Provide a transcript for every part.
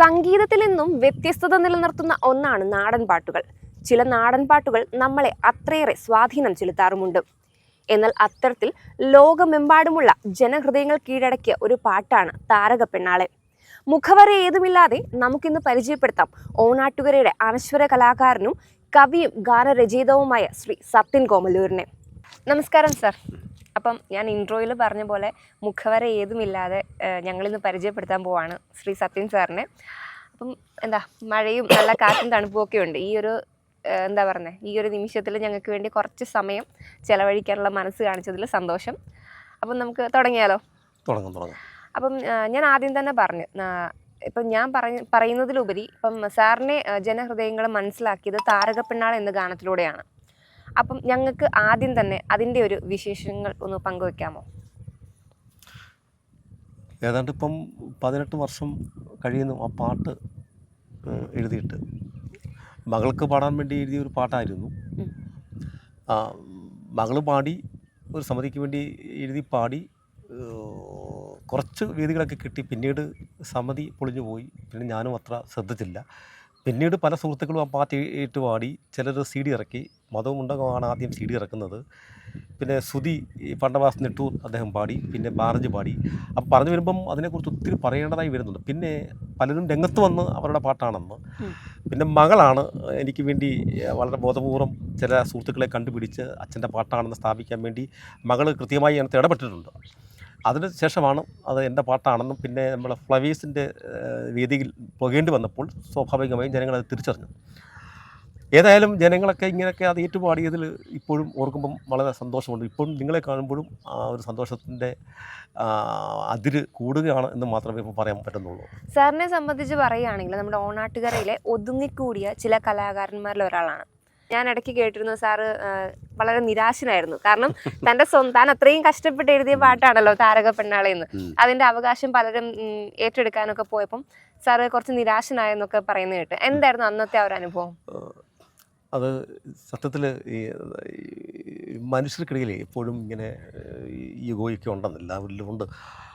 സംഗീതത്തിൽ നിന്നും വ്യത്യസ്തത നിലനിർത്തുന്ന ഒന്നാണ് നാടൻ പാട്ടുകൾ. ചില നാടൻ പാട്ടുകൾ നമ്മളെ അത്രയേറെ സ്വാധീനം ചെലുത്താറുമുണ്ട്. എന്നാൽ അത്തരത്തിൽ ലോകമെമ്പാടുമുള്ള ജനഹൃദയങ്ങൾ കീഴടക്കിയ ഒരു പാട്ടാണ് താരക പെണ്ണാളെ. മുഖവര ഏതുമില്ലാതെ നമുക്കിന്ന് പരിചയപ്പെടുത്താം ഓണാട്ടുകരയുടെ അനശ്വര കലാകാരനും കവിയും ഗാനരചയിതാവുമായ ശ്രീ സത്യൻ കോമലൂരിനെ നമസ്കാരം സർ. അപ്പം ഞാൻ ഇൻട്രോയിൽ പറഞ്ഞ പോലെ മുഖവര ഏതുമില്ലാതെ ഞങ്ങളിന്ന് പരിചയപ്പെടുത്താൻ പോവാണ് ശ്രീ സത്യൻ സാറിനെ. അപ്പം എന്താ മഴയും നല്ല കാറ്റും തണുപ്പും ഒക്കെ ഉണ്ട്. ഈ ഒരു എന്താ പറയുന്നത് ഈ ഒരു നിമിഷത്തിൽ ഞങ്ങൾക്ക് വേണ്ടി കുറച്ച് സമയം ചിലവഴിക്കാനുള്ള മനസ്സ് കാണിച്ചതിൽ സന്തോഷം. അപ്പം നമുക്ക് തുടങ്ങിയാലോ? തുടങ്ങാം തുടങ്ങാം. അപ്പം ഞാൻ ആദ്യം തന്നെ പറഞ്ഞു ഇപ്പം ഞാൻ പറഞ്ഞ പറയുന്നതിലുപരി ഇപ്പം സാറിനെ ജനഹൃദയങ്ങളെ ജനഹൃദയങ്ങൾ മനസ്സിലാക്കിയത് താരകപ്പിണ്ണാൾ എന്ന ഗാനത്തിലൂടെയാണ്. അപ്പം ഞങ്ങൾക്ക് ആദ്യം തന്നെ അതിന്റെ ഒരു വിശേഷങ്ങൾ ഒന്ന് പങ്കുവെക്കാമോ? ഏതാണ്ട് ഇപ്പം പതിനെട്ട് വർഷം കഴിയുന്നു ആ പാട്ട് എഴുതിയിട്ട്. മകൾക്ക് പാടാൻ വേണ്ടി എഴുതിയ ഒരു പാട്ടായിരുന്നു. ആ മകൾ പാടി ഒരു സമിതിക്ക് വേണ്ടി എഴുതി പാടി കുറച്ച് വേദികളൊക്കെ കിട്ടി. പിന്നീട് സമിതി പൊളിഞ്ഞു പോയി. പിന്നെ ഞാനും അത്ര ശ്രദ്ധിച്ചില്ല. പിന്നീട് പല സുഹൃത്തുക്കളും ആ പാട്ട് ഇട്ട് പാടി ചിലർ സി ഡി ഇറക്കി. മതവും ഉണ്ടകമാണ് ആദ്യം സി ഡി ഇറക്കുന്നത്. പിന്നെ ശ്രുതി പണ്ടവാസ് നെട്ടൂർ അദ്ദേഹം പാടി പിന്നെ ബാർജ് പാടി. അപ്പം പറഞ്ഞു വരുമ്പം അതിനെക്കുറിച്ച് ഒത്തിരി പറയേണ്ടതായി വരുന്നുണ്ട്. പിന്നെ പലരും രംഗത്ത് വന്ന് അവരുടെ പാട്ടാണെന്ന്. പിന്നെ മകളാണ് എനിക്ക് വേണ്ടി വളരെ ബോധപൂർവം ചില സുഹൃത്തുക്കളെ കണ്ടുപിടിച്ച് അച്ഛന്റെ പാട്ടാണെന്ന് സ്ഥാപിക്കാൻ വേണ്ടി മകൾ കൃത്യമായി അതിനകത്ത് ഇടപെട്ടിട്ടുണ്ട്. അതിന് ശേഷമാണ് അത് എന്റെ പാട്ടാണെന്നും പിന്നെ നമ്മൾ ഫ്ലവേഴ്സിന്റെ വേദിയിൽ പോകേണ്ടി വന്നപ്പോൾ സ്വാഭാവികമായും ജനങ്ങൾ അത് തിരിച്ചറിഞ്ഞു. ഏതായാലും ജനങ്ങളൊക്കെ ഇങ്ങനെയൊക്കെ അത് ഏറ്റുപാടിയതിൽ ഇപ്പോഴും ഓർക്കുമ്പം വളരെ സന്തോഷമുണ്ട്. ഇപ്പോഴും നിങ്ങളെ കാണുമ്പോഴും ആ ഒരു സന്തോഷത്തിന്റെ അതിര് കൂടുകയാണ് എന്ന് മാത്രമേ ഇപ്പോൾ പറയാൻ പറ്റുന്നുള്ളൂ. സാറിനെ സംബന്ധിച്ച് പറയുകയാണെങ്കിൽ നമ്മുടെ ഓണാട്ടുകരയിലെ ഒതുങ്ങിക്കൂടിയ ചില കലാകാരന്മാരിൽ ഒരാളാണ്. ഞാൻ ഇടയ്ക്ക് കേട്ടിരുന്നു സാറ് വളരെ നിരാശനായിരുന്നു. കാരണം തന്റെ സ്വന്തം താൻ അത്രയും കഷ്ടപ്പെട്ട് എഴുതിയ പാട്ടാണല്ലോ താരക പെണ്ണാളെ എന്ന്. അതിന്റെ അതിന്റെ അവകാശം പലരും ഏറ്റെടുക്കാനൊക്കെ പോയപ്പം സാറ് കുറച്ച് നിരാശനായെന്നൊക്കെ പറയുന്നത് കേട്ട്. എന്തായിരുന്നു അന്നത്തെ ആ ഒരു അനുഭവം? അത് സത്യത്തിൽ ഈ മനുഷ്യർക്കിടയിൽ എപ്പോഴും ഇങ്ങനെ ഈ ഈഗോയൊക്കെ ഉണ്ടെന്ന് എല്ലാവരിലും ഉണ്ട്.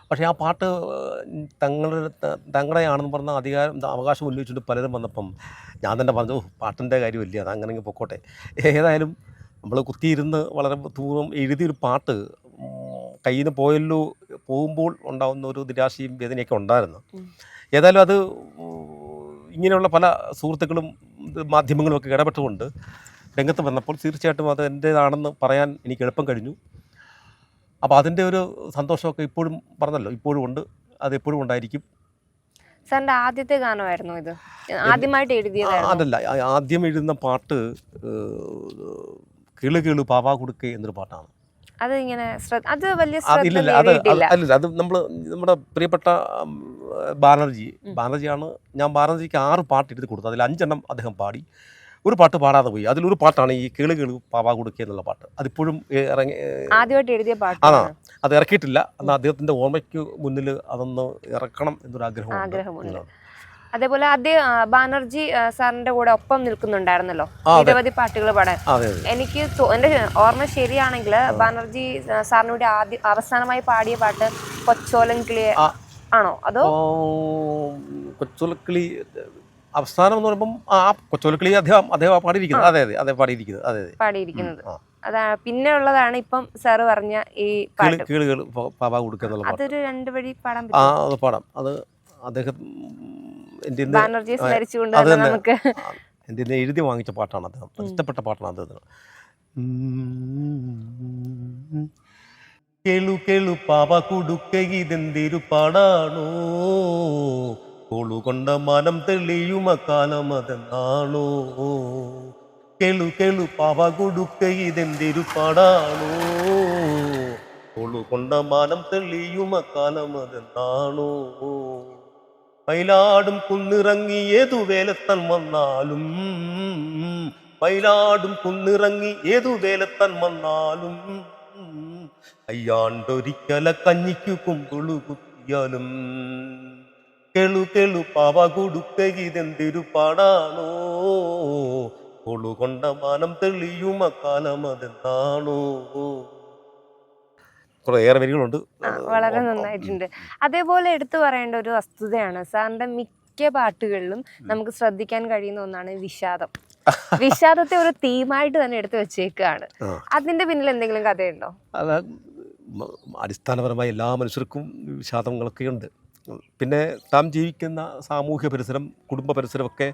പക്ഷേ ആ പാട്ട് തങ്ങളുടെ തങ്ങളെയാണെന്ന് തങ്ങളുടെയാണെന്ന് പറഞ്ഞ അധികാരം അവകാശം ഉന്നയിച്ചുകൊണ്ട് പലരും വന്നപ്പം ഞാൻ തന്നെ പറഞ്ഞു "ഓ, പാട്ടിന്റെ കാര്യമില്ല അത് അങ്ങനെ പൊക്കോട്ടെ. ഏതായാലും നമ്മൾ കുത്തിയിരുന്ന് വളരെ ദൂരം എഴുതിയൊരു പാട്ട് കയ്യിൽ നിന്ന് പോയല്ലോ പോകുമ്പോൾ ഉണ്ടാകുന്ന ഒരു നിരാശയും വേദനയൊക്കെ ഉണ്ടായിരുന്നു. ഏതായാലും അത് ഇങ്ങനെയുള്ള പല സുഹൃത്തുക്കളും മാധ്യമങ്ങളും ഒക്കെ ഇടപെട്ടുകൊണ്ട് രംഗത്ത് വന്നപ്പോൾ തീർച്ചയായിട്ടും അത് എന്റേതാണെന്ന് പറയാൻ എനിക്ക് എളുപ്പം കഴിഞ്ഞു. അപ്പോൾ അതിന്റെ ഒരു സന്തോഷമൊക്കെ ഇപ്പോഴും പറഞ്ഞല്ലോ ഇപ്പോഴും ഉണ്ട് അത് എപ്പോഴും ഉണ്ടായിരിക്കും. സാറിന്റെ ആദ്യത്തെ ഗാനമായിരുന്നു ഇത്. ആദ്യമായിട്ട് എഴുതിയത് അതല്ല ആദ്യം എഴുതുന്ന പാട്ട് കേളു കേളു പാവാ കൊടുക്കേ എന്നൊരു പാട്ടാണ്. അത് ഇങ്ങനെ അത് വലിയ അത് ശ്രദ്ധ ഇല്ലില്ല അത് അത് അത് നമ്മൾ നമ്മുടെ പ്രിയപ്പെട്ട ബാനർജി. ബാനർജിയാണ് ഞാൻ ബാനർജിക്ക് ആറ് പാട്ട് എടുത്ത് കൊടുത്തു അതിൽ അഞ്ചെണ്ണം അദ്ദേഹം പാടി. ഒരു പാട്ട് പാടാതെ പോയി. അതിലൊരു പാട്ടാണ് ഈ കേളു കേളു പാവാ കൊടുക്കുക എന്നുള്ള പാട്ട്. അതിപ്പോഴും ഇറങ്ങി ആദ്യമായിട്ട് എഴുതിയ പാട്ട് പാട്ടാണ്. അത് ഇറക്കിയിട്ടില്ല. എന്നാൽ അദ്ദേഹത്തിന്റെ ഓർമ്മയ്ക്ക് മുന്നിൽ അതൊന്ന് ഇറക്കണം എന്നൊരു ആഗ്രഹമുണ്ട്. അതേപോലെ അദ്ദേഹം ബാനർജി സാറിന്റെ കൂടെ ഒപ്പം നിൽക്കുന്നുണ്ടായിരുന്നല്ലോ. നിരവധി പാട്ടുകൾ പാടാൻ. എനിക്ക് എന്റെ ഓർമ്മ ശരിയാണെങ്കിൽ ബാനർജി സാറിനൂടെ ആദ്യ അവസാനമായി പാടിയ പാട്ട് കൊച്ചോലൻ കിളിയെ ആണോ? അതോ? കൊച്ചോലക്കിളി അവസാനം എന്ന് പറയുമ്പം ആ കൊച്ചോലക്കിളി അദ്ദേഹം അദ്ദേഹം പാടിയിരിക്കുന്നത്. അതെ അതെ അതെ പാടിയിരിക്കുന്നത്. അതെ അതെ. പാടിയിരിക്കുന്നത്. അതാണ് അതാ പിന്നെ ഉള്ളതാണ് ഇപ്പം സാറ് പറഞ്ഞ ഈ പാട്ട്. അതൊരു രണ്ട് വഴി പാടാൻ ആ അത് പാടാം. അത് അദ്ദേഹം എന്റെ സ്മരിച്ചുകൊണ്ട്. നമുക്ക് എഴുതി വാങ്ങിച്ച പാട്ടാണ് അദ്ദേഹം. അത് ഇഷ്ടപ്പെട്ട പാട്ടാണ് അദ്ദേഹത്തിന് കേളു കേളു പാവ കുടുക്ക ഇതെന്തിരു പാടാണോ? കോളു കൊണ്ട മനം തെളിയുമ കാലം അതെന്നാണോ? കേളു കേളു പാവ കുടുക്ക ഇതെന്തിരു പാടാണോ? കോളു കൊണ്ട മാനം തെളിയുമ കാലം അതെന്നാണോ? മയിലാടും കുന്നിറങ്ങി ഏതു വേലത്തൻ വന്നാലും പൈലാടും കുന്നിറങ്ങി ഏതു വേലത്തൻ വന്നാലും അയ്യാണ്ടൊരിക്കല കഞ്ഞിക്കു കുമ്പിളു കുത്തിയാലും കെളു കെളു പാവ കൊടുക്ക ഇതെന്തിരു പാടാണോ? കൊളുകൊണ്ട മാനം തെളിയുമ കാലം അതെന്താണോ? കുറേയേറെ വരികളുണ്ട്. വളരെ നന്നായിട്ടുണ്ട്. അതേപോലെ എടുത്തു പറയേണ്ട ഒരു വസ്തുതയാണ് സാറിന്റെ മിക്ക പാട്ടുകളിലും നമുക്ക് ശ്രദ്ധിക്കാൻ കഴിയുന്ന ഒന്നാണ് വിഷാദം. വിഷാദത്തെ ഒരു തീമായിട്ട് തന്നെ എടുത്തു വെച്ചേക്കാണ്. അതിന്റെ പിന്നിൽ എന്തെങ്കിലും കഥയുണ്ടോ? അത് അടിസ്ഥാനപരമായി എല്ലാ മനുഷ്യർക്കും വിഷാദങ്ങളൊക്കെ ഉണ്ട്. പിന്നെ താൻ ജീവിക്കുന്ന സാമൂഹ്യ പരിസരം കുടുംബ പരിസരമൊക്കെ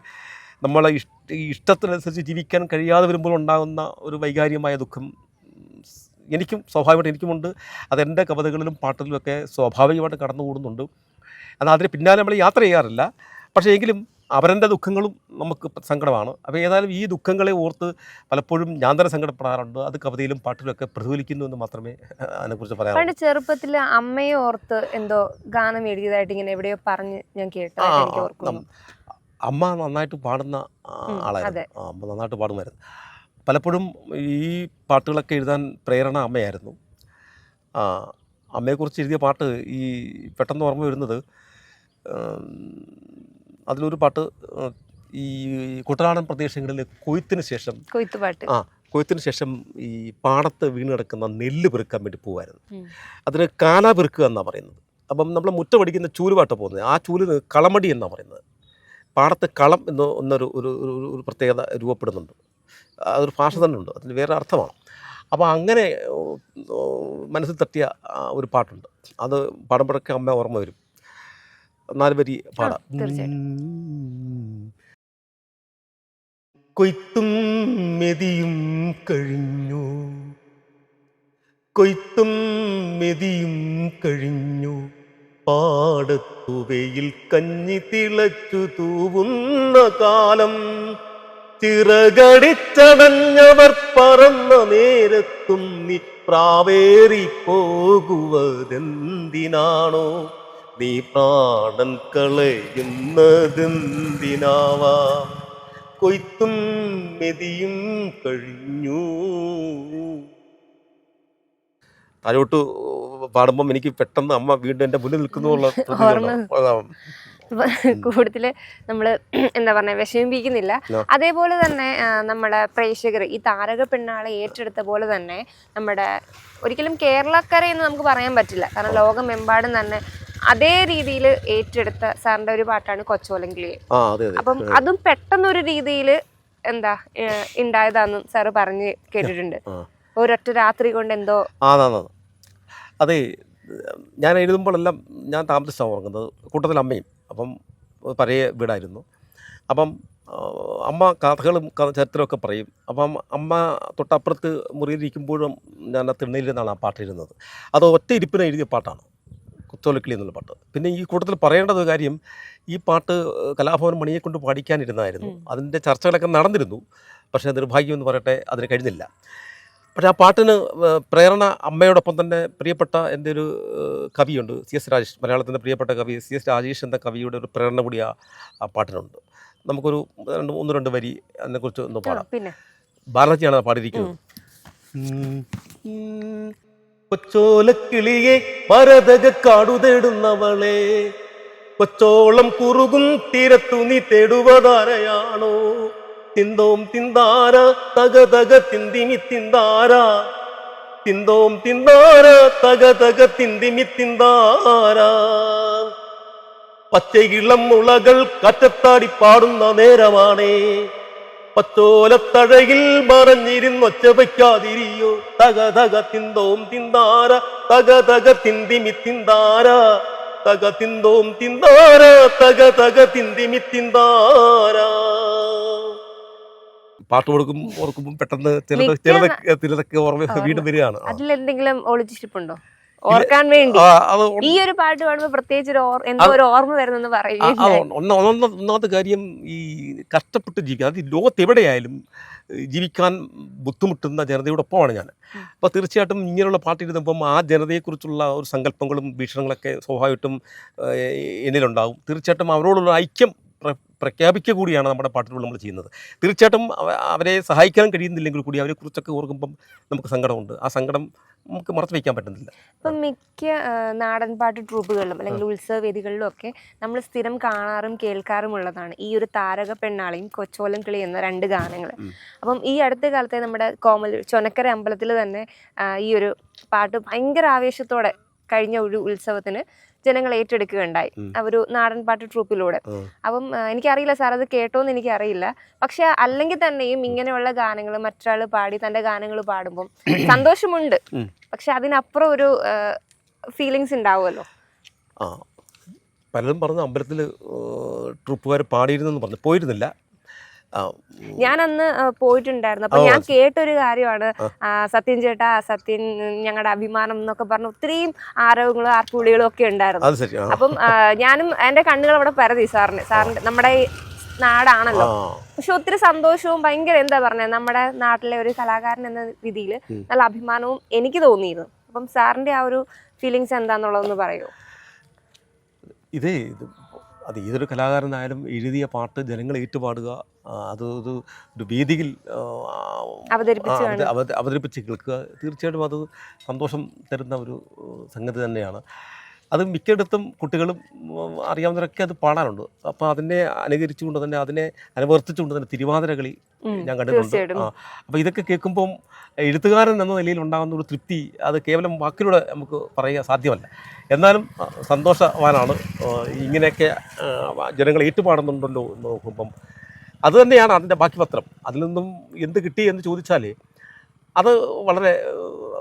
നമ്മളെ ഇഷ്ട ഇഷ്ടത്തിനനുസരിച്ച് ജീവിക്കാൻ കഴിയാതെ വരുമ്പോൾ ഉണ്ടാകുന്ന ഒരു വൈകാരികമായ ദുഃഖം എനിക്കും സ്വാഭാവികമായിട്ട് എനിക്കുമുണ്ട്. അതെന്റെ കവിതകളിലും പാട്ടുകളിലുമൊക്കെ സ്വാഭാവികമായിട്ട് കടന്നു കൂടുന്നുണ്ട് എന്നാൽ അതിന് പിന്നാലെ നമ്മൾ യാത്ര ചെയ്യാറില്ല. പക്ഷേ എങ്കിലും അവരന്റെ ദുഃഖങ്ങളും നമുക്ക് സങ്കടമാണ്. അപ്പോൾ ഏതായാലും ഈ ദുഃഖങ്ങളെ ഓർത്ത് പലപ്പോഴും ഞാൻ തന്നെ സങ്കടപ്പെടാറുണ്ട്. അത് കവിതയിലും പാട്ടിലൊക്കെ പ്രതിഫലിക്കുന്നു എന്ന് മാത്രമേ അതിനെക്കുറിച്ച് പറയാം പണ്ട് ചെറുപ്പത്തിൽ അമ്മയെ ഓർത്ത് എന്തോ ഗാനം എഴുതിയതായിട്ട് ഇങ്ങനെ എവിടെയോ പറഞ്ഞ് ഞാൻ കേട്ടു അമ്മ നന്നായിട്ട് പാടുന്ന ആളായിരുന്നു. അമ്മ നന്നായിട്ട് പാടുമായിരുന്നു. പലപ്പോഴും ഈ പാട്ടുകളൊക്കെ എഴുതാൻ പ്രേരണ അമ്മയായിരുന്നു. ആ, അമ്മയെക്കുറിച്ച് എഴുതിയ പാട്ട് ഈ പെട്ടെന്ന് ഓർമ്മ വരുന്നത് അതിലൊരു പാട്ട് ഈ കുട്ടനാടൻ പ്രദേശങ്ങളിൽ കൊയ്ത്തിന് ശേഷം കൊയ്ത്ത് പാട്ട്. ആ കൊയ്ത്തിന് ശേഷം ഈ പാടത്ത് വീണ് കിടക്കുന്ന നെല്ല് പെറുക്കാൻ വേണ്ടി പോകുമായിരുന്നു. അതിന് കാല പെറുക്കുക എന്നാണ് പറയുന്നത്. അപ്പം നമ്മൾ മുറ്റമടിക്കുന്ന ചൂലുപാട്ട് പോകുന്നത്. ആ ചൂലിന് കളമടി എന്നാണ് പറയുന്നത്. പാടത്ത് കളം എന്ന് ഒരു ഒരു- ഒരു പ്രത്യേകത രൂപപ്പെടുന്നുണ്ട്. അതൊരു ഭാഷ തന്നെ ഉണ്ട് അതിന് വേറെ അർത്ഥമാണ്. അപ്പോൾ അങ്ങനെ മനസ്സിൽ തട്ടിയ ഒരു പാട്ടുണ്ട്. അത് പാടുമ്പോഴൊക്കെ അമ്മ ഓർമ്മ വരും. നാല് വരി പാടാം. കൊയ്ത്തും മെതിയും കഴിഞ്ഞു. കൊയ്ത്തും മെതിയും കഴിഞ്ഞു. പാടത്തുവയിൽ കഞ്ഞി തിളച്ചു തൂവുന്ന കാലം ചിറകടിച്ചടഞ്ഞവർ പറന്ന നേരത്തും നീ പ്രാവേറി പോകുവതെന്തിനാണോ? നീ പ്രാണൻ കളയുന്നതെന്തിനാവാ? കൊയ്ത്തും മെതിയും കഴിഞ്ഞു. താഴോട്ട് പാടുമ്പം എനിക്ക് പെട്ടെന്ന് അമ്മ വീണ്ടും എന്റെ മുന്നിൽ നിൽക്കുന്നു കൂടുതൽ നമ്മൾ എന്താ പറഞ്ഞ വിഷമിപ്പിക്കുന്നില്ല. അതേപോലെ തന്നെ നമ്മുടെ പ്രേക്ഷകർ ഈ താരക പെണ്ണാളെ ഏറ്റെടുത്ത പോലെ തന്നെ നമ്മുടെ ഒരിക്കലും കേരളക്കര എന്ന് നമുക്ക് പറയാൻ പറ്റില്ല. കാരണം ലോകമെമ്പാടും തന്നെ അതേ രീതിയിൽ ഏറ്റെടുത്ത സാറിന്റെ ഒരു പാട്ടാണ് കൊച്ചോലങ്കിളി അപ്പം അതും പെട്ടെന്നൊരു രീതിയിൽ എന്താ ഉണ്ടായതാന്നും സാറ് പറഞ്ഞ് കേട്ടിട്ടുണ്ട്. ഒരൊറ്റ രാത്രി കൊണ്ട് എന്തോ. അതെ ഞാൻ എഴുതുമ്പോഴെല്ലാം ഞാൻ താമസിച്ചാണ് ഉറങ്ങുന്നത്. കൂട്ടത്തിൽ അമ്മയും അപ്പം പഴയ വീടായിരുന്നു. അപ്പം അമ്മ കഥകളും കഥ ചരിത്രമൊക്കെ പറയും. അപ്പം അമ്മ തൊട്ടപ്പുറത്ത് മുറിയിലിരിക്കുമ്പോഴും ഞാൻ ആ തിണ്ണയിലിരുന്നാണ് ആ പാട്ട് എഴുതുന്നത് അത് ഒറ്റ ഇരിപ്പിന് എഴുതിയ പാട്ടാണ്. കുത്തോലക്കിളി എന്നുള്ള പാട്ട്. പിന്നെ ഈ കൂട്ടത്തിൽ പറയേണ്ടത് ഒരു കാര്യം ഈ പാട്ട് കലാഭവൻ മണിയെ കൊണ്ട് പാടിക്കാനിരുന്നായിരുന്നു അതിന്റെ ചർച്ചകളൊക്കെ നടന്നിരുന്നു. പക്ഷേ നിർഭാഗ്യം എന്ന് പറയട്ടെ അതിന് കഴിഞ്ഞില്ല. പക്ഷേ ആ പാട്ടിന് പ്രേരണ അമ്മയോടൊപ്പം തന്നെ പ്രിയപ്പെട്ട എന്റെ ഒരു കവിയുണ്ട്. സി എസ് രാജേഷ് മലയാളത്തിന്റെ പ്രിയപ്പെട്ട കവി സി എസ് രാജേഷ് എന്ന കവിയുടെ ഒരു പ്രേരണ കൂടി ആ ആ പാട്ടിനുണ്ട്. നമുക്കൊരു രണ്ട് ഒന്ന് രണ്ട് വരി അതിനെക്കുറിച്ച് ഒന്ന് പാടാം. പിന്നെ. ബാലജിയാണ് പാടിയിരിക്കുന്നത്. കൊച്ചോലക്കിളിയെ മരതക കാടു തേടുന്നവളെ കൊച്ചോളം കുറുകും തീരത്തു നീ തേടുവതാരയാണോ? തിന്തോം തിന്താര തക തക തിന്തിമി തിന്താര. തിന്തോം തിന്താര തക തക തിന്തിമി തിന്താര. പച്ചയിളം മുളകൾ കറ്റത്താടി പാടുന്ന നേരമാണേ. പച്ചോലത്തഴയിൽ മറഞ്ഞിരുന്നൊച്ച വയ്ക്കാതിരിയോ തക തക തിന്തോം തിന്താര തക തക തിന്തിമി തിന്താര. തക തിന്തോം തിന്താര തക തക തിന്തിമി തിന്താര. പാട്ട് കൊടുക്കും ഓർക്കുമ്പോൾ പെട്ടെന്ന് ചിലത് മിക്ക ചിലതൊക്കെ ചിലതൊക്കെ ഓർമ്മ വീണ്ടും വരികയാണ്. അതിലെന്തെങ്കിലും ഒളിച്ചിട്ടുണ്ടോ ഓർക്കാൻ വേണ്ടി. ഈ ഒരു പാട്ട് പാടുമ്പോൾ പ്രത്യേകിച്ച് ഒരു എന്തോ ഒരു ഓർമ്മ വരുന്നെന്ന് പറയുന്നത് ഒന്നാമത്തെ കാര്യം ഈ കഷ്ടപ്പെട്ട് ജീവിക്കുക അത് ലോകത്ത് എവിടെയായാലും ജീവിക്കാൻ ബുദ്ധിമുട്ടുന്ന ജനതയോടൊപ്പമാണ് ഞാൻ. അപ്പോൾ തീർച്ചയായിട്ടും ഇങ്ങനെയുള്ള പാട്ട് എഴുതുമ്പം ആ ജനതയെക്കുറിച്ചുള്ള ഒരു സങ്കല്പങ്ങളും വീക്ഷണങ്ങളൊക്കെ സ്വാഭാവികമായിട്ടും എന്നിലുണ്ടാവും. തീർച്ചയായിട്ടും അവരോടുള്ള ഐക്യം പ്രഖ്യാപിക്കുക കൂടിയാണ് നമ്മുടെ പാട്ടിലൂടെ നമ്മൾ ചെയ്യുന്നത്. തീർച്ചയായിട്ടും അവരെ സഹായിക്കാൻ കഴിയുന്നില്ലെങ്കിൽ കൂടി അവരെ കുറിച്ചൊക്കെ ഓർക്കുമ്പം നമുക്ക് സങ്കടമുണ്ട്. ആ സങ്കടം നമുക്ക് മറച്ചു വയ്ക്കാൻ പറ്റുന്നില്ല. ഇപ്പം മിക്ക നാടൻ പാട്ട് ട്രൂപ്പുകളിലും അല്ലെങ്കിൽ ഉത്സവ വേദികളിലും ഒക്കെ നമ്മൾ സ്ഥിരം കാണാറും കേൾക്കാറും ഉള്ളതാണ്. ഈ ഒരു താരക പെണ്ണാളെയും കൊച്ചോലം കിളി എന്ന രണ്ട് ഗാനങ്ങൾ. അപ്പം ഈ അടുത്ത കാലത്തെ നമ്മുടെ കോമൽ ചൊനക്കര അമ്പലത്തിൽ തന്നെ ഈ ഒരു പാട്ട് ഭയങ്കര ആവേശത്തോടെ കഴിഞ്ഞ ഒരു ഉത്സവത്തിന് ജനങ്ങൾ ഏറ്റെടുക്കുകയുണ്ടായി. ഒരു നാടൻ പാട്ട് ട്രൂപ്പിലൂടെ. അപ്പം എനിക്കറിയില്ല സാർ അത് കേട്ടോന്ന് എനിക്കറിയില്ല. പക്ഷെ അല്ലെങ്കിൽ തന്നെയും ഇങ്ങനെയുള്ള ഗാനങ്ങൾ മറ്റൊരാൾ പാടി തന്റെ ഗാനങ്ങൾ പാടുമ്പം സന്തോഷമുണ്ട്. പക്ഷെ അതിനപ്പുറം ഒരു ഫീലിങ്സ് ഉണ്ടാവുമല്ലോ. ആ. പലരും പറഞ്ഞ അമ്പലത്തിൽ ട്രൂപ്പുകാർ പാടിയിരുന്നെന്ന് പറഞ്ഞു. പോയിരുന്നില്ല. ഞാൻ അന്ന് പോയിട്ടുണ്ടായിരുന്നു. അപ്പൊ ഞാൻ കേട്ടൊരു കാര്യമാണ്. സത്യൻ ചേട്ടാ സത്യൻ ഞങ്ങളുടെ അഭിമാനം എന്നൊക്കെ പറഞ്ഞു ഒത്തിരിയും ആരവങ്ങളും ആർപ്പുളികളും ഒക്കെ ഉണ്ടായിരുന്നു. അപ്പം ഞാനും എന്റെ കണ്ണുകൾ അവിടെ പരതി സാറിന്. സാറിന്റെ നമ്മുടെ നാടാണല്ലോ. പക്ഷെ ഒത്തിരി സന്തോഷവും ഭയങ്കര എന്താ പറഞ്ഞത് നമ്മുടെ നാട്ടിലെ ഒരു കലാകാരൻ എന്ന രീതിയിൽ നല്ല അഭിമാനവും എനിക്ക് തോന്നിയിരുന്നു. അപ്പം സാറിന്റെ ആ ഒരു ഫീലിങ്സ് എന്താന്നുള്ളതൊന്ന് പറയൂ? ഇത് അത് ഏതൊരു കലാകാരനായാലും എഴുതിയ പാട്ട് ജനങ്ങൾ ഏറ്റുപാടുക അത് ഒരു ഒരു വേദിയിൽ അവതരിപ്പിച്ച് കേൾക്കുക തീർച്ചയായിട്ടും അത് സന്തോഷം തരുന്ന ഒരു സംഗതി തന്നെയാണ്. അത് മിക്കയിടത്തും കുട്ടികളും അറിയാവുന്നവരൊക്കെ അത് പാടാറുണ്ട്. അപ്പോൾ അതിനെ അനുകരിച്ചുകൊണ്ട് തന്നെ അതിനെ അനുവർത്തിച്ചുകൊണ്ട് തന്നെ തിരുവാതിര കളി ഞാൻ കണ്ടിട്ടുണ്ട്. അപ്പൊ ആ അപ്പോൾ ഇതൊക്കെ കേൾക്കുമ്പോൾ എഴുത്തുകാരൻ എന്ന നിലയിൽ ഉണ്ടാകുന്ന ഒരു തൃപ്തി അത് കേവലം വാക്കിലൂടെ നമുക്ക് പറയുക സാധ്യമല്ല. എന്നാലും സന്തോഷവാനാണ് ഇങ്ങനെയൊക്കെ ജനങ്ങൾ ഏറ്റുപാടുന്നുണ്ടല്ലോ എന്ന് നോക്കുമ്പം. അത് തന്നെയാണ് അതിന്റെ ബാക്കി പത്രം. അതിൽ നിന്നും എന്ത് കിട്ടി എന്ന് ചോദിച്ചാൽ അത് വളരെ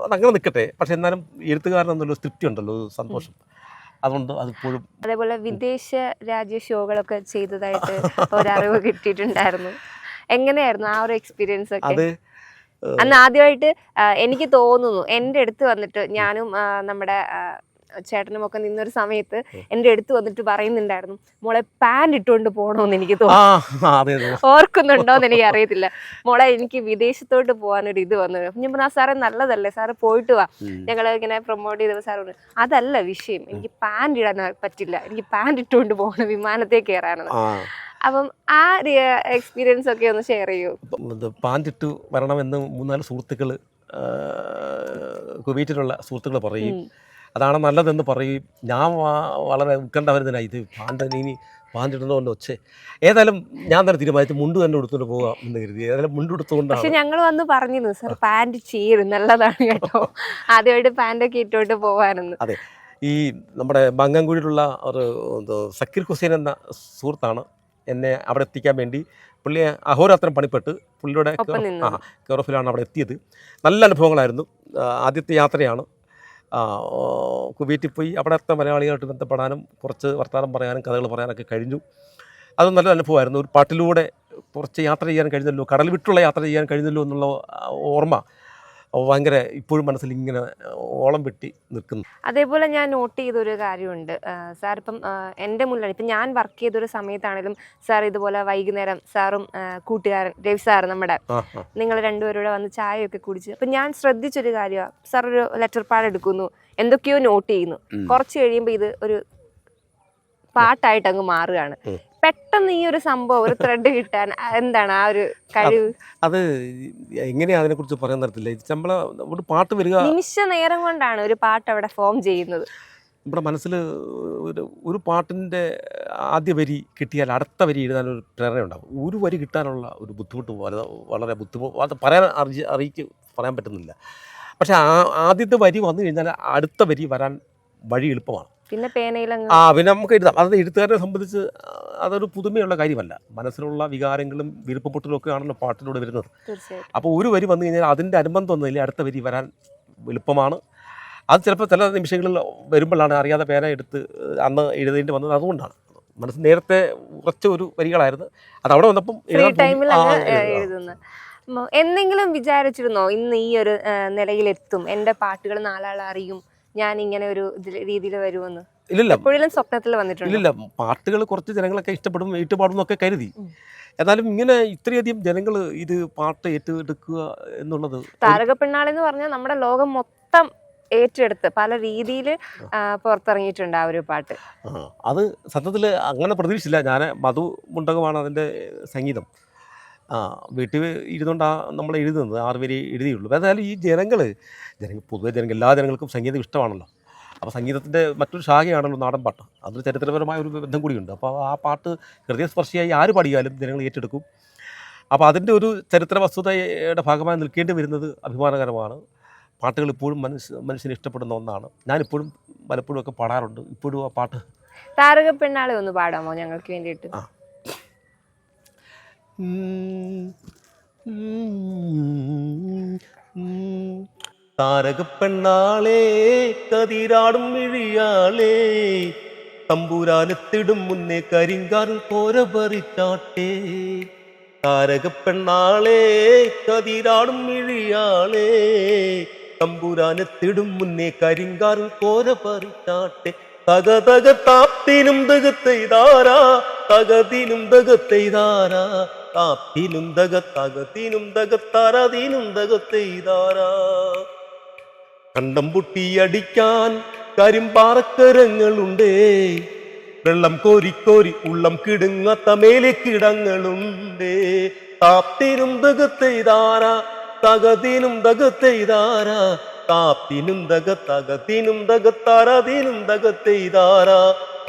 അതങ്ങനെ നിൽക്കട്ടെ. പക്ഷെ എന്നാലും എഴുത്തുകാരൻ എന്നുള്ളൊരു തൃപ്തി ഉണ്ടല്ലോ സന്തോഷം. അതുകൊണ്ട് അതിപ്പോഴും അതേപോലെ വിദേശ രാജ്യ ഷോകളൊക്കെ ചെയ്തതായിട്ട് ഒരറിവ് കിട്ടിയിട്ടുണ്ടായിരുന്നു. എങ്ങനെയായിരുന്നു ആ ഒരു എക്സ്പീരിയൻസ് ഒക്കെ? അത് അന്ന് ആദ്യമായിട്ട് എനിക്ക് തോന്നുന്നു എന്റെ അടുത്ത് വന്നിട്ട് ഞാനും നമ്മുടെ ചേട്ടനും ഒക്കെ നിന്നൊരു സമയത്ത് എന്റെ അടുത്ത് വന്നിട്ട് പറയുന്നുണ്ടായിരുന്നു മോളെ പാന്റ് ഇട്ടുകൊണ്ട് പോകണമെന്ന് എനിക്ക് തോന്നുന്നു. ഓർക്കുന്നുണ്ടോ എന്ന് എനിക്ക് അറിയത്തില്ല. മോളെ എനിക്ക് വിദേശത്തോട്ട് പോകാനൊരു ഇത് വന്നു. ഞാൻ പറഞ്ഞു "ആ സാറേ നല്ലതല്ലേ സാറ് പോയിട്ട് വാ. ഞങ്ങൾ ഇങ്ങനെ പ്രൊമോട്ട് ചെയ്തപ്പോൾ സാർ പറഞ്ഞു അതല്ല വിഷയം എനിക്ക് പാന്റ് ഇടാൻ പറ്റില്ല എനിക്ക് പാന്റ് ഇട്ടുകൊണ്ട് പോകണം വിമാനത്തിൽ കയറാനെന്ന് അപ്പം ആ എക്സ്പീരിയൻസ് ഒക്കെ ഒന്ന് ഷെയർ ചെയ്യൂ. പാന്റിട്ട് വരണമെന്ന് മൂന്നാൽ സുഹൃത്തുക്കൾ കുവൈറ്റിലുള്ള സുഹൃത്തുക്കൾ പറയും. അതാണ് നല്ലതെന്ന് പറയും. ഞാൻ വളരെ ഉത്കണ്ഠ വരുന്നില്ല ഇത് പാന്റ് ഇനി പാഞ്ഞിടുന്നതുകൊണ്ട് ഒച്ചേ ഏതായാലും ഞാൻ തന്നെ തീരുമാനിച്ചു മുണ്ട് തന്നെ എടുത്തുകൊണ്ട് പോകാം എന്ന് കരുതി. ഏതായാലും മുണ്ട് പക്ഷെ ഞങ്ങൾ വന്ന് പറഞ്ഞിരുന്നു സർ പാന്റ് ചേരും നല്ലതാണ് കേട്ടോ. ആദ്യമായിട്ട് പാന്റൊക്കെ ഇട്ടോട്ട് പോകാനെന്ന് അതെ. ഈ നമ്മുടെ മങ്ങൻകുഴിയിലുള്ള ഒരു സക്കീർ ഹുസൈൻ എന്ന സുഹൃത്താണ് എന്നെ അവിടെ എത്തിക്കാൻ വേണ്ടി പുള്ളിയെ അഹോരാത്രം പണിപ്പെട്ട് പുള്ളിയുടെ. ആ കെയറോഫിലാണ് അവിടെ എത്തിയത്. നല്ല അനുഭവങ്ങളായിരുന്നു. ആദ്യത്തെ യാത്രയാണ് കുവൈറ്റിൽ പോയി അവിടുത്തെ മലയാളികളായിട്ട് ബന്ധപ്പെടാനും കുറച്ച് വർത്തമാനം പറയാനും കഥകൾ പറയാനൊക്കെ കഴിഞ്ഞു. അത് നല്ല അനുഭവമായിരുന്നു ഒരു പാട്ടിലൂടെ കുറച്ച് യാത്ര ചെയ്യാൻ കഴിഞ്ഞല്ലോ കടൽ വിട്ടുള്ള യാത്ര ചെയ്യാൻ കഴിഞ്ഞല്ലോ എന്നുള്ള ഓർമ്മ ഭയങ്കര ഇപ്പോഴും മനസ്സിൽ ഇങ്ങനെ ഓളം വെട്ടി നിൽക്കുന്നു. അതേപോലെ ഞാൻ നോട്ട് ചെയ്തൊരു കാര്യമുണ്ട്. സാർ ഇപ്പം എന്റെ മുന്നിലാണ്. ഇപ്പം ഞാൻ വർക്ക് ചെയ്തൊരു സമയത്താണെങ്കിലും സാർ ഇതുപോലെ വൈകുന്നേരം സാറും കൂട്ടുകാരൻ രവി സാർ നമ്മുടെ നിങ്ങൾ രണ്ടുപേരൂടെ വന്ന് ചായയൊക്കെ കുടിച്ച് അപ്പം ഞാൻ ശ്രദ്ധിച്ചൊരു കാര്യമാണ് സാർ ഒരു ലെറ്റർ പാഡ് എടുക്കുന്നു. എന്തൊക്കെയോ നോട്ട് ചെയ്യുന്നു. കുറച്ച് കഴിയുമ്പോൾ ഇത് ഒരു പാട്ടായിട്ട് അങ്ങ് മാറുകയാണ്. പെട്ടെന്ന് ഈ ഒരു സംഭവം ഒരു ത്രെഡ് കിട്ടാൻ എന്താണ് ആ ഒരു കഴിവ്? അത് എങ്ങനെയാ അതിനെ കുറിച്ച് പറയാൻ തരത്തില്ല. നമ്മളെ ഒരു പാട്ട് വരിക നിമിഷ നേരം കൊണ്ടാണ് ഒരു പാട്ട് അവിടെ ഫോം ചെയ്യുന്നത്. നമ്മുടെ മനസ്സിൽ ഒരു ഒരു പാട്ടിന്റെ ആദ്യ വരി കിട്ടിയാൽ അടുത്ത വരി എഴുതാനൊരു പ്രേരണ ഉണ്ടാകും ഒരു വരി കിട്ടാനുള്ള ഒരു ബുദ്ധിമുട്ട് വളരെ വളരെ ബുദ്ധിമുട്ട് അത് പറയാൻ അറിയി അറിയിക്ക് പറയാൻ പറ്റുന്നില്ല. പക്ഷേ ആ ആദ്യത്തെ വരി വന്നു കഴിഞ്ഞാൽ അടുത്ത വരി വരാൻ വഴി എളുപ്പമാണ്. പിന്നെ പേനയിലങ്ങ് ആ പിന്നെ നമുക്ക് എഴുതാം. അത് എഴുത്തുകാരനെ സംബന്ധിച്ച് അതൊരു പുതുമയുള്ള കാര്യമല്ല. മനസ്സിലുള്ള വികാരങ്ങളും വിരുപ്പപ്പൊട്ടലും ഒക്കെ ആണല്ലോ പാട്ടിലൂടെ വരുന്നത്. അപ്പോൾ ഒരു വരി വന്നു കഴിഞ്ഞാൽ അതിന്റെ അനുബന്ധം ഒന്നുമില്ല അടുത്ത വരി വരാൻ എളുപ്പമാണ്. അത് ചിലപ്പോൾ ചില നിമിഷങ്ങളിൽ വരുമ്പോഴാണ് അറിയാതെ പേന എടുത്ത് അന്ന് എഴുതേണ്ടി വന്നത് അതുകൊണ്ടാണ്. മനസ്സ് നേരത്തെ ഉറച്ച ഒരു വരികളായിരുന്നു. അത് അവിടെ വന്നപ്പം. എന്തെങ്കിലും വിചാരിച്ചിരുന്നോ? ഇന്ന് ഈ ഒരു നിലയിലെത്തും. എന്റെ പാട്ടുകൾ നാലാൾ അറിയും ഞാൻ ഇങ്ങനെ ഒരു രീതിയിൽ വരുമെന്ന്. ഇല്ലില്ല. സ്വപ്നത്തിൽ വന്നിട്ടുണ്ട്? ഇല്ലില്ല. പാട്ടുകൾ കുറച്ച് ജനങ്ങളൊക്കെ ഇഷ്ടപ്പെടും ഏറ്റുപാടും എന്നൊക്കെ കരുതി. എന്നാലും ഇങ്ങനെ ഇത്രയധികം ജനങ്ങൾ ഇത് പാട്ട് ഏറ്റെടുക്കുക എന്നുള്ളത് താരക എന്ന് പറഞ്ഞാൽ നമ്മുടെ ലോകം മൊത്തം ഏറ്റെടുത്ത് പല രീതിയിൽ പുറത്തിറങ്ങിയിട്ടുണ്ട് ആ ഒരു പാട്ട്. അത് സത്യത്തിൽ അങ്ങനെ പ്രതീക്ഷിച്ചില്ല. ഞാൻ മധു മുണ്ടകമാണ് അതിന്റെ സംഗീതം. ആ വീട്ടിൽ ഇരുന്നുകൊണ്ടാണ് നമ്മൾ എഴുതുന്നത്. ആറ് പേര് എഴുതിയുള്ളൂ. ഏതായാലും ഈ ജനങ്ങൾ ജനങ്ങൾ പൊതുവെ ജനങ്ങൾ എല്ലാ ജനങ്ങൾക്കും സംഗീതം ഇഷ്ടമാണല്ലോ. അപ്പോൾ സംഗീതത്തിന്റെ മറ്റൊരു ശാഖയാണല്ലോ നാടൻ പാട്ട്. അതൊരു ചരിത്രപരമായ ഒരു ബന്ധം കൂടിയുണ്ട്. അപ്പോൾ ആ പാട്ട് ഹൃദയസ്പർശിയായി ആര് പാടിയാലും ജനങ്ങൾ ഏറ്റെടുക്കും. അപ്പോൾ അതിന്റെ ഒരു ചരിത്ര വസ്തുതയുടെ ഭാഗമായി നിൽക്കേണ്ടി വരുന്നത് അഭിമാനകരമാണ്. പാട്ടുകൾ ഇപ്പോഴും മനുഷ്യ മനുഷ്യന് ഇഷ്ടപ്പെടുന്ന ഒന്നാണ്. ഞാനിപ്പോഴും പലപ്പോഴും ഒക്കെ പാടാറുണ്ട്. ഇപ്പോഴും ആ പാട്ട് താരക പെണ്ണാളെ ഒന്ന് പാടാമോ ഞങ്ങൾക്ക് വേണ്ടിയിട്ട്? ആ. താരകപ്പെണ്ണാളേ കതിരാടും മിഴിയാളേ തമ്പുരാനെത്തിടും മുന്നേ കരിങ്കാർ കോര പറിച്ചാട്ടേ. താരകപ്പെണ്ണാളേ കതിരാടും മിഴിയാളേ തമ്പുരാനെത്തിടും മുന്നേ കരിങ്കാറിൽ കോര പറിച്ചാട്ടെ. തക തക താപ്പിനും തകത്തെയ്താരാ തകതിനും തകത്തെയ്താരാ താപ്പിനും തകത്തകത്തിനും തകത്താരതിനും തകത്തെയ്താരാ കണ്ടം പൊട്ടിയടിക്കാൻ കരിമ്പാറക്കരങ്ങളുണ്ടേ. വെള്ളം കോരിക്കോരി ഉള്ളം കിടുങ്ങാത്ത മേലെ കിടങ്ങളുണ്ടേ. താപ്പിനും തകത്തെയ്താര തകതിനും തകത്തെയ്താര താപ്പിനും തകത്തകത്തിനും തകത്താരതിനും തകത്തെയ്താര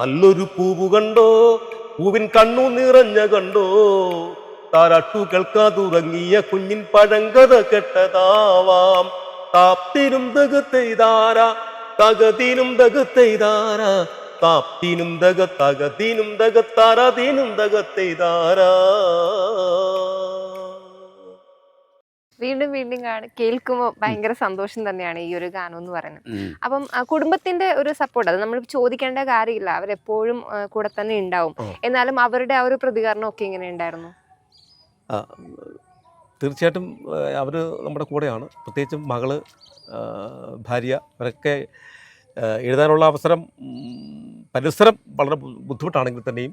നല്ലൊരു പൂവ് കണ്ടോ? പൂവിൻ കണ്ണു നിറഞ്ഞ കണ്ടോ? താരാട്ടു കേൾക്കാതുറങ്ങിയ കുഞ്ഞിൻ പഴങ്കഥ കെട്ടതാവാം. താപ്തിനും തകത്തെയ്താര തകതിനും തകത്തെയ്താര താപ്തിനും തക തകതിനും തകത്താരതിനും തകത്തെയ്താരാ വീണ്ടും വീണ്ടും കാണ കേൾക്കുമ്പോൾ ഭയങ്കര സന്തോഷം തന്നെയാണ് ഈ ഒരു ഗാനം എന്ന് പറയുന്നത്. അപ്പം കുടുംബത്തിന്റെ ഒരു സപ്പോർട്ട് അത് നമ്മൾ ചോദിക്കേണ്ട കാര്യമില്ല. അവരെപ്പോഴും കൂടെ തന്നെ ഉണ്ടാവും. എന്നാലും അവരുടെ ആ ഒരു പ്രതികരണം ഒക്കെ എങ്ങനെ ഉണ്ടായിരുന്നു? തീർച്ചയായിട്ടും അവർ നമ്മുടെ കൂടെയാണ്. പ്രത്യേകിച്ചും മകൾ ഭാര്യ അവരൊക്കെ എഴുതാനുള്ള അവസരം പരിസരം വളരെ ബുദ്ധിമുട്ടാണെങ്കിൽ തന്നെയും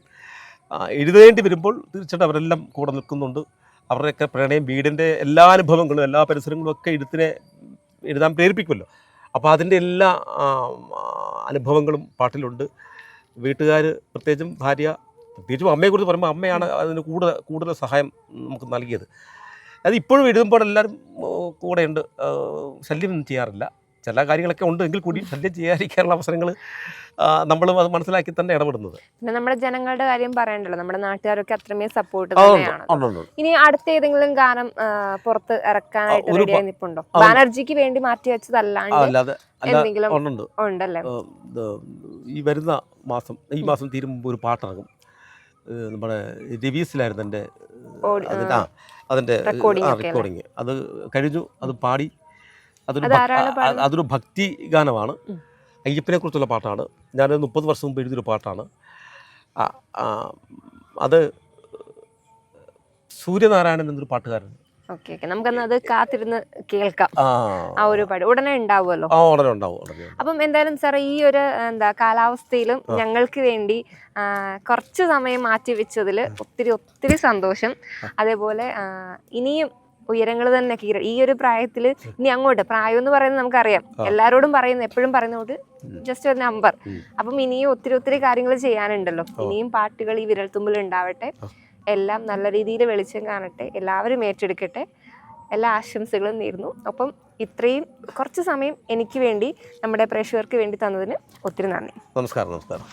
എഴുതേണ്ടി വരുമ്പോൾ തീർച്ചയായിട്ടും അവരെല്ലാം കൂടെ നിൽക്കുന്നുണ്ട്. അവരുടെയൊക്കെ പ്രണയം വീടിന്റെ എല്ലാ അനുഭവങ്ങളും എല്ലാ പരിസരങ്ങളും ഒക്കെ എഴുത്തിനെ എഴുതാൻ പ്രേരിപ്പിക്കുമല്ലോ. അപ്പോൾ അതിന്റെ എല്ലാ അനുഭവങ്ങളും പാട്ടിലുണ്ട്. വീട്ടുകാർ പ്രത്യേകിച്ചും ഭാര്യ പ്രത്യേകിച്ചും അമ്മയെക്കുറിച്ച് പറയുമ്പോൾ അമ്മയാണ് അതിന് കൂടുതൽ കൂടുതൽ സഹായം നമുക്ക് നൽകിയത്. അത് ഇപ്പോഴും എഴുതുമ്പോൾ എല്ലാവരും കൂടെയുണ്ട്. ശല്യം ചെയ്യാറില്ല. ചില കാര്യങ്ങളൊക്കെ ഉണ്ട് എങ്കിൽ കൂടി ശല്യം ചെയ്യാതിരിക്കാനുള്ള അവസരങ്ങൾ നമ്മളും അത് മനസ്സിലാക്കി തന്നെ ഇടപെടുന്നത്. പിന്നെ നമ്മുടെ ജനങ്ങളുടെ കാര്യം പറയണ്ടല്ലോ. നമ്മുടെ നാട്ടുകാരൊക്കെ അത്രമേ സപ്പോർട്ട്. ഇനി അടുത്ത ഏതെങ്കിലും ഗാനം പുറത്ത് ഇറക്കാനായിട്ട് റെഡിയായി നിൽപ്പുണ്ടോ ബാനർജിക്ക് വേണ്ടി മാറ്റി വെച്ചതല്ലാണ്ട് എന്തെങ്കിലും ഉണ്ടല്ലേ? ഈ വരുന്ന മാസം ഈ മാസം തീരും ഒരു പാട്ടിറങ്ങും നമ്മുടെ രവീസിലായിരുന്നു എന്റെ അതിന്റെ ആ അതിന്റെ? റെക്കോർഡിങ് അത് കഴിഞ്ഞു അത് പാടി അതൊരു? അതൊരു ഭക്തി ഗാനമാണ്. അയ്യപ്പനെ കുറിച്ചുള്ള പാട്ടാണ്. ഞാൻ മുപ്പത് വർഷം മുമ്പ് എഴുതിയൊരു പാട്ടാണ്. അത് സൂര്യനാരായണൻ എന്നൊരു പാട്ടുകാരൻ ഓക്കെ ഓക്കെ. നമുക്കെന്ന് അത് കാത്തിരുന്ന് കേൾക്കാം. ആ. ഒരു ഉടനെ ഉണ്ടാവുമല്ലോ? ആ ഉടനെ ഉണ്ടാവും ഉടനെ അപ്പം എന്തായാലും സാർ ഈ ഒരു എന്താ കാലാവസ്ഥയിലും ഞങ്ങൾക്ക് വേണ്ടി കുറച്ച് സമയം മാറ്റി വെച്ചതിൽ ഒത്തിരി ഒത്തിരി സന്തോഷം. അതേപോലെ ഇനിയും ഉയരങ്ങൾ തന്നെ കീഴ ഈ ഒരു പ്രായത്തിൽ ഇനി അങ്ങോട്ട് പ്രായം എന്ന് പറയുന്നത് നമുക്കറിയാം. എല്ലാരോടും പറയുന്ന എപ്പോഴും പറയുന്നത് ജസ്റ്റ് ഒരു നമ്പർ അപ്പം ഇനിയും ഒത്തിരി ഒത്തിരി കാര്യങ്ങൾ ചെയ്യാനുണ്ടല്ലോ. ഇനിയും പാട്ടുകൾ ഈ വിരൽത്തുമ്പിൽ ഉണ്ടാവട്ടെ. എല്ലാം നല്ല രീതിയിൽ വെളിച്ചം കാണട്ടെ എല്ലാവരും ഏറ്റെടുക്കട്ടെ എല്ലാ ആശംസകളും നേരുന്നു. ഒപ്പം ഇത്രയും കുറച്ച് സമയം എനിക്ക് വേണ്ടി നമ്മുടെ പ്രേക്ഷകർക്ക് വേണ്ടി തന്നതിന് ഒത്തിരി നന്ദി. നമസ്കാരം നമസ്കാരം.